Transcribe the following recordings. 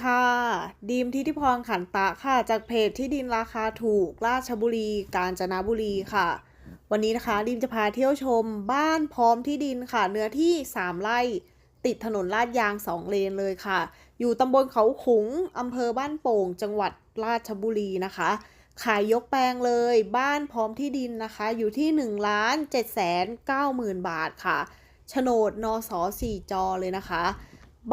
ดีค่ะ ดีมทิติพรขันตะค่ะ จากเพจที่ดินราคาถูก ราชบุรี กาญจนบุรีค่ะ วันนี้นะคะดีมจะพาเที่ยวชมบ้านพร้อมที่ดินค่ะ เนื้อที่ 3 ไร่ ติดถนนลาดยาง 2 เลนเลยค่ะ อยู่ตำบลเขาขุงอำเภอบ้านโป่ง จังหวัดราชบุรีนะคะ ขายยกแปลงเลย บ้านพร้อมที่ดินนะคะ อยู่ที่1ล้าน7แสน9หมื่นบาทค่ะโฉนดนส4จอเลยนะคะ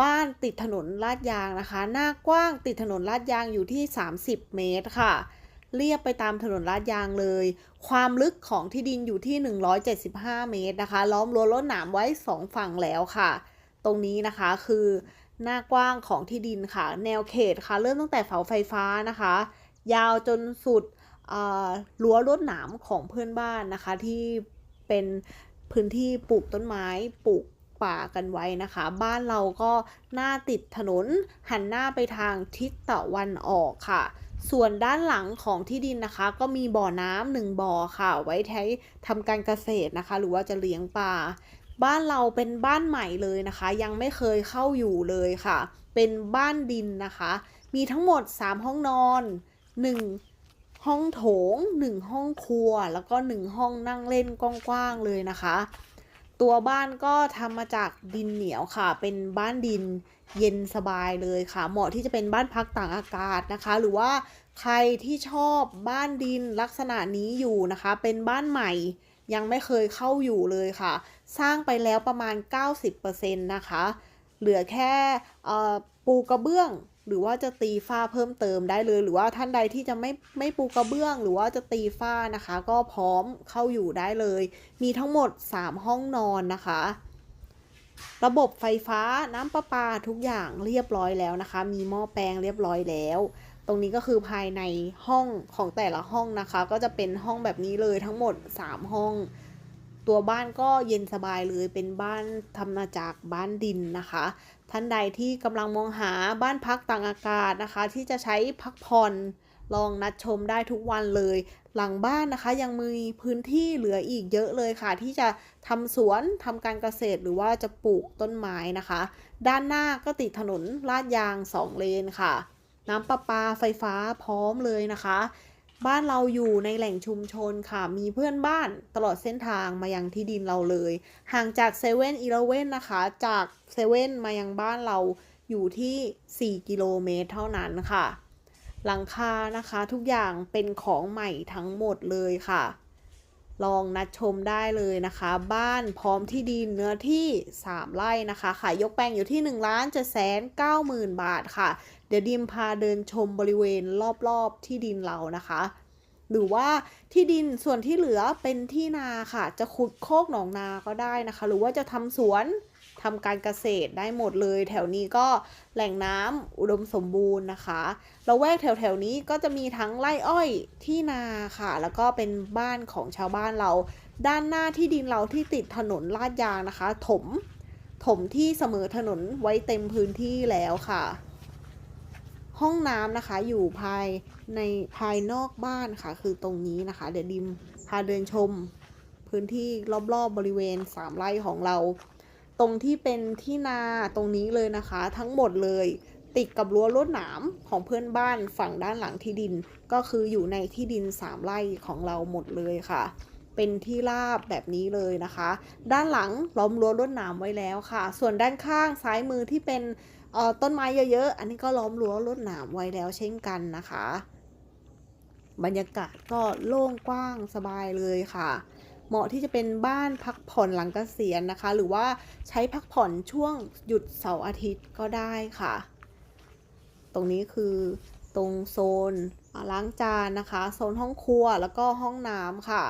บ้านติดถนนลาดยางนะคะ หน้ากว้างติดถนนลาดยางอยู่ที่ 30 เมตรค่ะ เรียบไปตามถนนลาดยางเลย ความลึกของที่ดินอยู่ที่ 175 เมตรนะคะ ล้อมรั้วรถหนามไว้ 2 ฝั่งแล้วค่ะ ตรงนี้นะคะคือหน้ากว้างของที่ดินค่ะ แนวเขตค่ะ เริ่มตั้งแต่เสาไฟฟ้านะคะ ยาวจนสุดรั้วรวดหนามของเพื่อนบ้านนะคะ ที่เป็นพื้นที่ปลูกต้นไม้ปลูก ป่ากันไว้นะคะ บ้านเราก็หน้าติดถนนหันหน้าไปทางทิศตะวันออกค่ะ ส่วนด้านหลังของที่ดินนะคะ ก็มีบ่อน้ำหนึ่งบ่อค่ะ ไว้ใช้ทำการเกษตรนะคะ หรือว่าจะเลี้ยงปลาบ้านเราเป็นบ้านใหม่เลยนะคะ ยังไม่เคยเข้าอยู่เลยค่ะ เป็นบ้านดินนะคะ มีทั้งหมด 3 ห้องนอน 1 ห้องโถง 1 ห้องครัว แล้วก็ 1 ห้องนั่งเล่นกว้างๆเลยนะคะ ตัวบ้านก็ทำมาจากดินเหนียวค่ะ เป็นบ้านดินเย็นสบายเลยค่ะ เหมาะที่จะเป็นบ้านพักต่างอากาศนะคะ หรือว่าใครที่ชอบบ้านดินลักษณะนี้อยู่นะคะ เป็นบ้านใหม่ยังไม่เคยเข้าอยู่เลยค่ะ สร้างไปแล้วประมาณ 90%นะคะ เหลือแค่ปูกระเบื้อง หรือว่าจะตีฝ้าเพิ่มเติมได้เลย หรือว่าท่านใดที่จะไม่ไม่ปูกระเบื้อง หรือว่าจะตีฝ้านะคะ ก็พร้อมเข้าอยู่ได้เลย มีทั้งหมด 3 ห้องนอนนะคะ ระบบไฟฟ้าน้ำประปาทุกอย่างเรียบร้อยแล้วนะคะ มีหม้อแปลงเรียบร้อยแล้ว ตรงนี้ก็คือภายในห้องของแต่ละห้องนะคะ ก็จะเป็นห้องแบบนี้เลยทั้งหมด 3 ห้อง ตัวบ้านก็เย็นสบายเลยเป็นบ้านทำมาจากบ้านดินนะคะ ท่านใดที่กำลังมองหาบ้านพักต่างอากาศนะคะ ที่จะใช้พักผ่อนลองนัดชมได้ทุกวันเลย หลังบ้านนะคะยังมีพื้นที่เหลืออีกเยอะเลยค่ะ ที่จะทำสวนทำการเกษตรหรือว่าจะปลูกต้นไม้นะคะ ด้านหน้าก็ติดถนนลาดยาง 2 เลนค่ะ น้ำประปาไฟฟ้าพร้อมเลยนะคะ บ้านเราอยู่ในแหล่งชุมชนค่ะ มีเพื่อนบ้านตลอดเส้นทางมายังที่ดินเราเลย ห่างจากเซเว่นอีเลเว่นนะคะ จากเซเว่นมายังบ้านเราอยู่ที่ 4 กิโลเมตรเท่านั้นค่ะ หลังคานะคะทุกอย่างเป็นของใหม่ทั้งหมดเลยค่ะ ลองนัดชมได้เลยนะคะ บ้านพร้อมที่ดินเนื้อที่ 3 ไร่นะคะขายยกแปลงอยู่ที่1ล้านจะแสนเก้าหมื่นบาทค่ะ เดี๋ยวดิมพาเดินชมบริเวณรอบๆที่ดินเรานะคะหรือว่าที่ดินส่วนที่เหลือเป็นที่นาค่ะ จะขุดโคกหนองนาก็ได้นะคะ หรือว่าจะทำสวน ทำการเกษตรได้หมดเลย แถวนี้ก็แหล่งน้ำอุดมสมบูรณ์นะคะเราแวกแถวๆนี้ก็จะมีทั้งไร่อ้อยที่นาค่ะ แล้วก็เป็นบ้านของชาวบ้านเรา ด้านหน้าที่ดินเราที่ติดถนนลาดยางนะคะ ถม ถมที่เสมอถนนไว้เต็มพื้นที่แล้วค่ะ ห้องน้ำนะคะอยู่ภายในภายนอกบ้านค่ะ คือตรงนี้นะคะ เดี๋ยวดิมพาเดินชมพื้นที่รอบๆบริเวณ 3 ไร่ของเรา ตรงที่เป็นที่นาตรงนี้เลยนะคะ ทั้งหมดเลย ติดกับรั้วลวดหนามของเพื่อนบ้านฝั่งด้านหลังที่ดิน ก็คืออยู่ในที่ดิน3ไร่ของเราหมดเลยค่ะ เป็นที่ราบแบบนี้เลยนะคะ ด้านหลังล้อมรั้วลวดหนามไว้แล้วค่ะ ส่วนด้านข้างซ้ายมือที่เป็นต้นไม้เยอะๆ อันนี้ก็ล้อมรั้วลวดหนามไว้แล้วเช่นกันนะคะ บรรยากาศก็โล่งกว้างสบายเลยค่ะ เหมาะที่จะเป็นบ้านพักผ่อนหลังเกษียณนะคะ หรือว่าใช้พักผ่อนช่วงหยุดเสาร์อาทิตย์ก็ได้ค่ะ ตรงนี้คือตรงโซนล้างจานนะคะ โซนห้องครัวแล้วก็ห้องน้ำค่ะ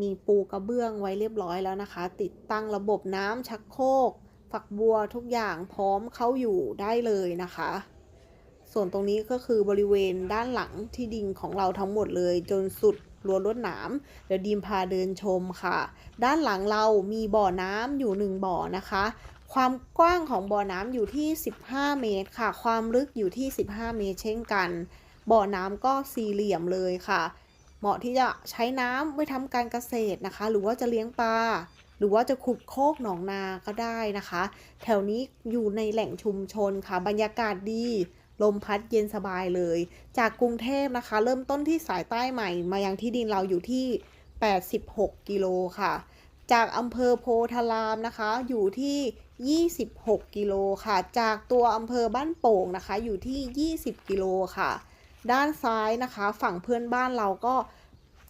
มีปูกระเบื้องไว้เรียบร้อยแล้วนะคะ ติดตั้งระบบน้ำชักโครกฝักบัวทุกอย่างพร้อมเข้าอยู่ได้เลยนะคะ ส่วนตรงนี้ก็คือบริเวณด้านหลังที่ดินของเราทั้งหมดเลยจนสุด รั้วรวดหนามเดี๋ยวดีมพาเดินชมค่ะ ด้านหลังเรามีบ่อน้ำอยู่หนึ่งบ่อนะคะ ความกว้างของบ่อน้ำอยู่ที่ 15 เมตรค่ะ ความลึกอยู่ที่ 15 เมตรเช่นกัน บ่อน้ำก็สี่เหลี่ยมเลยค่ะ เหมาะที่จะใช้น้ำไว้ทำการเกษตรนะคะ หรือว่าจะเลี้ยงปลาหรือว่าจะขุดโคกหนองนาก็ได้นะคะ แถวนี้อยู่ในแหล่งชุมชนค่ะ บรรยากาศดี ลมพัดเย็นสบายเลย จากกรุงเทพนะคะ เริ่มต้นที่สายใต้ใหม่ มายังที่ดินเราอยู่ที่ 86 กิโลค่ะ จากอำเภอโพธารามนะคะ อยู่ที่ 26 กิโลค่ะ จากตัวอำเภอบ้านโป่งนะคะ อยู่ที่ 20 กิโลค่ะ ด้านซ้ายนะคะ ฝั่งเพื่อนบ้านเราก็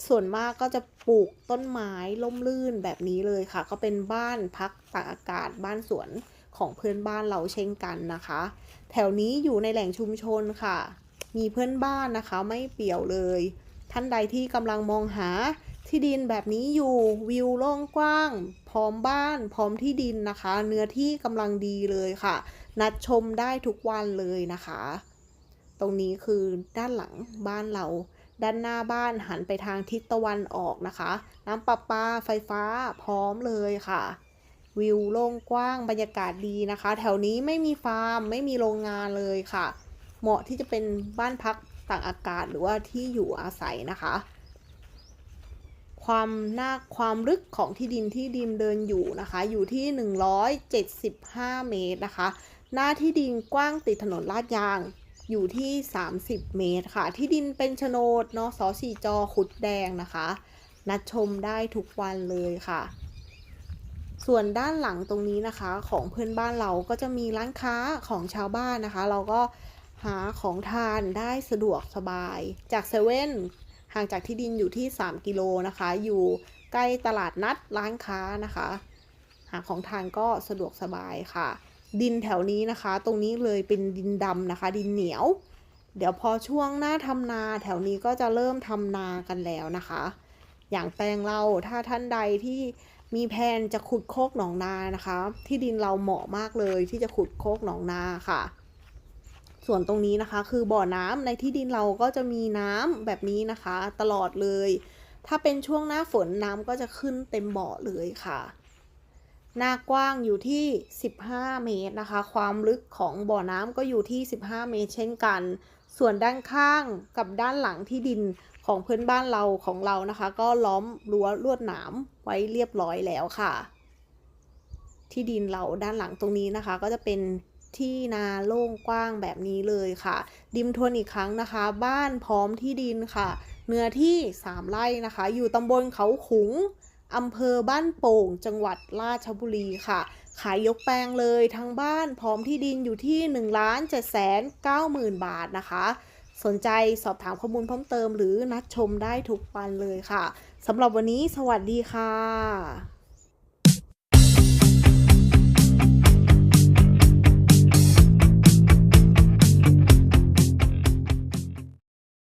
ส่วนมากก็จะปลูกต้นไม้ล่มลื่นแบบนี้เลยค่ะ ก็เป็นบ้านพักตากอากาศบ้านสวน ของเพื่อนบ้านเราเช่นกันนะคะ แถวนี้อยู่ในแหล่งชุมชนค่ะ มีเพื่อนบ้านนะคะไม่เปี่ยวเลย ท่านใดที่กำลังมองหาที่ดินแบบนี้อยู่วิวโล่งกว้าง พร้อมบ้าน พร้อมที่ดินนะคะ เนื้อที่กำลังดีเลยค่ะ นัดชมได้ทุกวันเลยนะคะ ตรงนี้คือด้านหลังบ้านเรา ด้านหน้าบ้านหันไปทางทิศตะวันออกนะคะ น้ำประปาไฟฟ้าพร้อมเลยค่ะ วิวโล่งกว้างบรรยากาศดีนะคะ แถวนี้ไม่มีฟาร์ม ไม่มีโรงงานเลยค่ะ เหมาะที่จะเป็นบ้านพักต่ากอากาศหรือว่าที่อยู่อาศัยนะคะ ความหน้าความลึกของที่ดินที่ดินเดินอยู่นะคะ อยู่ที่ 175 เมตรนะคะ หน้าที่ดินกว้างติดถนนลาดยางอยู่ที่ 30 เมตรค่ะ ที่ดินเป็นโฉนดเนาะสอสีจอขุดแดงนะคะ นัดชมได้ทุกวันเลยค่ะ ส่วนด้านหลังตรงนี้นะคะของเพื่อนบ้านเราก็จะมีร้านค้าของชาวบ้านนะคะ เราก็หาของทานได้สะดวกสบาย จากเซเว่นห่างจากที่ดินอยู่ที่ 3 กิโลนะคะ อยู่ใกล้ตลาดนัดร้านค้านะคะ หาของทานก็สะดวกสบายค่ะ ดินแถวนี้นะคะ ตรงนี้เลยเป็นดินดำนะคะ ดินเหนียว เดี๋ยวพอช่วงหน้าทำนาแถวนี้ก็จะเริ่มทำนากันแล้วนะคะ อย่างแปลงเราถ้าท่านใดที่ มีแผนจะขุดโคกหนองนานะคะ ที่ดินเราเหมาะมากเลยที่จะขุดโคกหนองนาค่ะ ส่วนตรงนี้นะคะคือบ่อน้ำในที่ดินเราก็จะมีน้ำแบบนี้นะคะ ตลอดเลย ถ้าเป็นช่วงหน้าฝนน้ำก็จะขึ้นเต็มบ่อเลยค่ะหน้ากว้างอยู่ที่ 15 เมตรนะคะ ความลึกของบ่อน้ำก็อยู่ที่ 15 เมตรเช่นกัน ส่วนด้านข้างกับด้านหลังที่ดิน ของเพื่อนบ้านเราของเรานะคะ ก็ล้อมรั้วลวดหนามไว้เรียบร้อยแล้วค่ะ ที่ดินเราด้านหลังตรงนี้นะคะ ก็จะเป็นที่นาโล่งกว้างแบบนี้เลยค่ะ ดิมทวนอีกครั้งนะคะ บ้านพร้อมที่ดินค่ะ เนื้อที่ 3 ไร่นะคะ อยู่ตำบลเขาขุงอำเภอบ้านโป่ง จังหวัดราชบุรีค่ะ ขายยกแปลงเลยทั้งบ้านพร้อมที่ดินอยู่ที่1นึ่งล้านเจ็ดแสนเก้าหมื่นบาทนะคะ สนใจสอบถามข้อมูลเพิ่มเติม หรือนัดชมได้ทุกวันเลยค่ะสำหรับวันนี้สวัสดีค่ะ